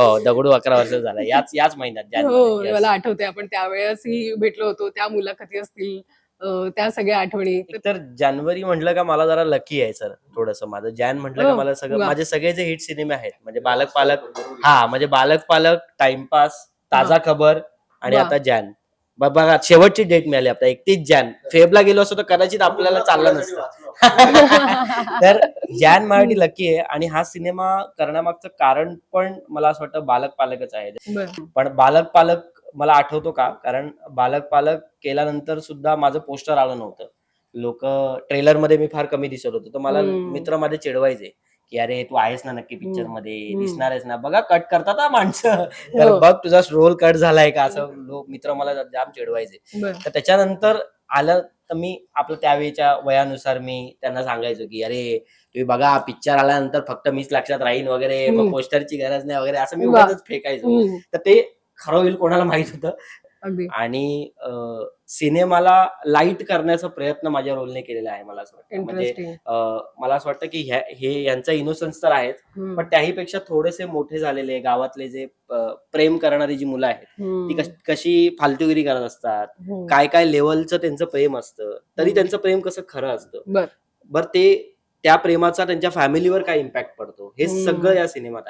हो दगडू अकरा वर्ष झाला. याच याच महिन्यात हो जानेवारी, yes. मला आठवते आपण त्यावेळेसही भेटलो होतो त्या मुलाखती असतील अं, त्या सगळ्या आठवणी. तर जानेवारी म्हटलं का मला जरा लकी आहे सर थोडस माझं. जॅन म्हटलं का हो, मला सगळं वा. माझे सगळे जे हिट सिनेमे आहेत म्हणजे बालक पालक हा म्हणजे बालक पालक टाइमपास ताजा खबर आणि वा. आता जॅन. बघा शेवटची डेट मिळाली आपला एकतीस जॅन. फेबला गेलो असतो तर कदाचित आपल्याला चाललं नसतं. तर जॅन मराठी लकी आहे आणि हा सिनेमा करण्यामागचं कारण पण मला असं वाटतं बालक पालकच आहे. पण बालक पालक मला आठवतो का? कारण बालक पालक केल्यानंतर सुद्धा माझं पोस्टर आलं नव्हतं. लोक ट्रेलरमध्ये मी फार कमी दिसत होतो. तर मला. मित्र माझे चिडवायचे. की अरे तू आहेस ना नक्की पिक्चर. मध्ये हम्म. दिसणार आहेस ना बघा कट करतात हा माणसं तर हो. बघ तुझा रोल कट झालाय का असं लोक मित्र मला जाम चिडवायचे बरं. तर त्याच्यानंतर आलं तर मी आपलं त्यावेळेच्या वयानुसार मी त्यांना सांगायचो की अरे तुम्ही बघा पिक्चर आल्यानंतर फक्त मीच लक्षात राहीन वगैरे हम्म. पोस्टरची गरज नाही वगैरे असं मी वा. उगाचच फेकायचो हम्म, तर ते खरं होईल कोणाला माहीत होतं अगदी. आणि सिनेमाला लाइट करण्याचा प्रयत्न माझ्या रोलने केलेला आहे मला असं वाटतं. म्हणजे मला असं वाटतं की हे यांचा इनोसन्स तर आहेत पण त्याही पेक्षा थोडेसे मोठे झालेले गावातले जे प्रेम करणारी जी मुलं आहेत ती कश- फालतूगिरी करत असतात काय काय लेवलचं त्यांचं प्रेम असतं तरी. त्यांचं प्रेम कसं खरं असतं. बर. ते त्या प्रेमाचा त्यांच्या फॅमिलीवर काय इम्पॅक्ट पडतो हे. सगळं या सिनेमात आहे.